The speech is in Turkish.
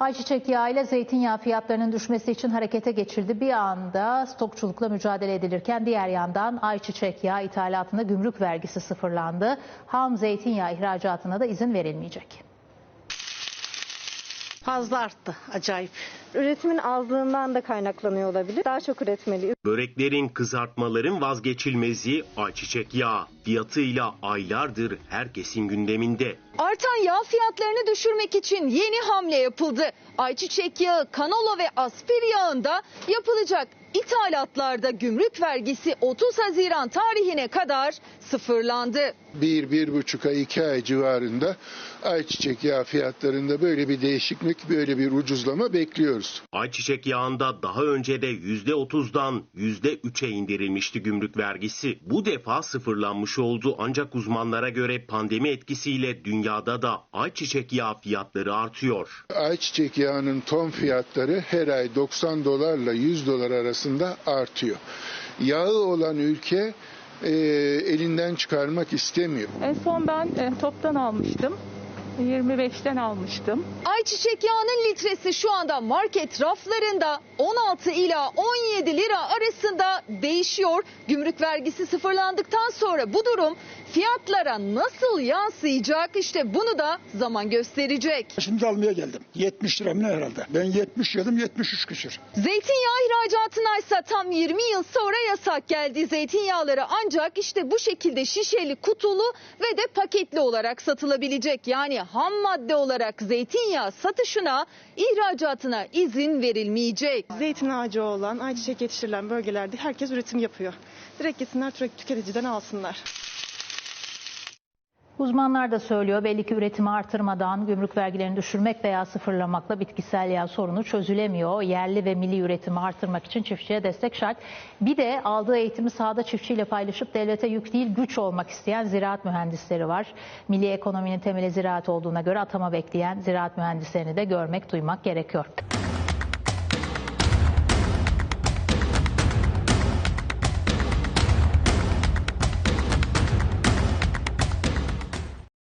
Ayçiçek yağı ile zeytinyağı fiyatlarının düşmesi için harekete geçildi. Bir anda stokçulukla mücadele edilirken diğer yandan ayçiçek yağı ithalatında gümrük vergisi sıfırlandı. Ham zeytinyağı ihracatına da izin verilmeyecek. Fazla arttı acayip. Üretimin azlığından da kaynaklanıyor olabilir. Daha çok üretmeliyiz. Böreklerin, kızartmaların vazgeçilmezi ayçiçek yağı. Fiyatıyla aylardır herkesin gündeminde. Artan yağ fiyatlarını düşürmek için yeni hamle yapıldı. Ayçiçek yağı, kanola ve aspir yağında yapılacak ithalatlarda gümrük vergisi 30 Haziran tarihine kadar sıfırlandı. bir, bir buçuk ay, iki ay civarında ayçiçek yağı fiyatlarında böyle bir değişiklik, böyle bir ucuzlama bekliyoruz. Ayçiçek yağında daha önce de %30'dan %3'e indirilmişti gümrük vergisi. Bu defa sıfırlanmış oldu ancak uzmanlara göre pandemi etkisiyle dünyada da ayçiçek yağı fiyatları artıyor. Ayçiçek yağının ton fiyatları her ay 90 dolarla 100 dolar arasında artıyor. Yağı olan ülke e, elinden çıkarmak istemiyor. En son ben e, toptan almıştım. 25'ten almıştım. Ayçiçek yağının litresi şu anda market raflarında 16 ila 17 lira arasında değişiyor. Gümrük vergisi sıfırlandıktan sonra bu durum fiyatlara nasıl yansıyacak işte bunu da zaman gösterecek. Şimdi almaya geldim. 70 lira mı ne herhalde? Ben 70 yedim 73 küsür. Zeytinyağı ihracatına ise tam 20 yıl sonra yasak geldi. Zeytinyağları ancak işte bu şekilde şişeli, kutulu ve de paketli olarak satılabilecek. Yani ham madde olarak zeytinyağı satışına, ihracatına izin verilmeyecek. Zeytin ağacı olan, ayçiçek yetiştirilen bölgelerde herkes üretim yapıyor. Direkt gitsinler tü- tüketiciden alsınlar. Uzmanlar da söylüyor belli ki üretimi artırmadan gümrük vergilerini düşürmek veya sıfırlamakla bitkisel yağ sorunu çözülemiyor. Yerli ve milli üretimi artırmak için çiftçiye destek şart. Bir de aldığı eğitimi sahada çiftçiyle paylaşıp devlete yük değil güç olmak isteyen ziraat mühendisleri var. Milli ekonominin temeli ziraat olduğuna göre atama bekleyen ziraat mühendislerini de görmek, duymak gerekiyor.